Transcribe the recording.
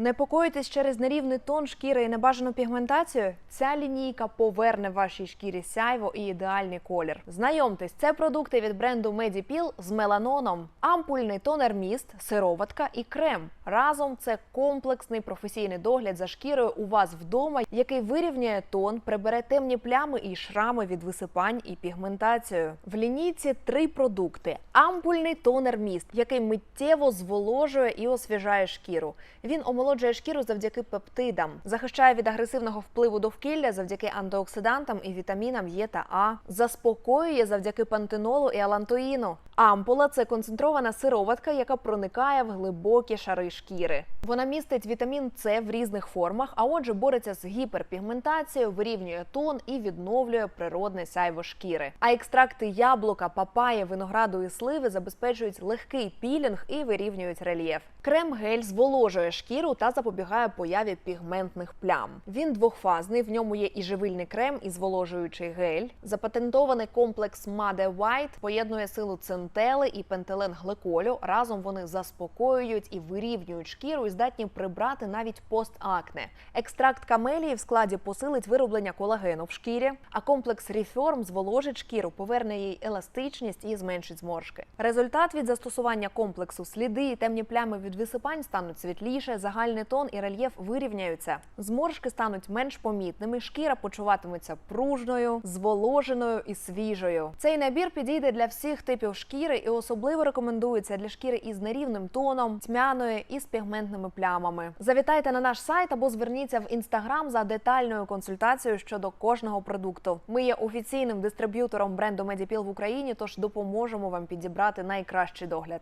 Непокоїтесь через нерівний тон шкіри і небажану пігментацію? Ця лінійка поверне вашій шкірі сяйво і ідеальний колір. Знайомтесь, це продукти від бренду Medipil з меланоном, ампульний тонер міст, сироватка і крем. Разом це комплексний професійний догляд за шкірою у вас вдома, який вирівняє тон, прибере темні плями і шрами від висипань і пігментацію. В лінійці три продукти: ампульний тонер міст, який миттєво зволожує і освіжає шкіру. Він омолоджує шкіру завдяки пептидам, захищає від агресивного впливу довкілля завдяки антиоксидантам і вітамінам Е та А, заспокоює завдяки пантенолу і алантоїну. Ампула це концентрована сироватка, яка проникає в глибокі шари шкіри. Вона містить вітамін С в різних формах, а отже, бореться з гіперпігментацією, вирівнює тон і відновлює природне сяйво шкіри. А екстракти яблука, папаї, винограду і сливи забезпечують легкий пілінг і вирівнюють рельєф. Крем-гель зволожує шкіру та запобігає появі пігментних плям. Він двохфазний, в ньому є і живильний крем, і зволожуючий гель. Запатентований комплекс Made White поєднує силу центели і пентиленгликолю. Разом вони заспокоюють і вирівнюють шкіру і здатні прибрати навіть постакне. Екстракт камелії в складі посилить вироблення колагену в шкірі, а комплекс Reform зволожить шкіру, поверне їй еластичність і зменшить зморшки. Результат від застосування комплексу сліди і темні плями від висипань стануть світліше, загальний тон і рельєф вирівняються. Зморшки стануть менш помітними, шкіра почуватиметься пружною, зволоженою і свіжою. Цей набір підійде для всіх типів шкіри і особливо рекомендується для шкіри із нерівним тоном, тьмяною і з пігментними плямами. Завітайте на наш сайт або зверніться в інстаграм за детальною консультацією щодо кожного продукту. Ми є офіційним дистриб'ютором бренду Медіпіл в Україні, тож допоможемо вам підібрати найкращий догляд.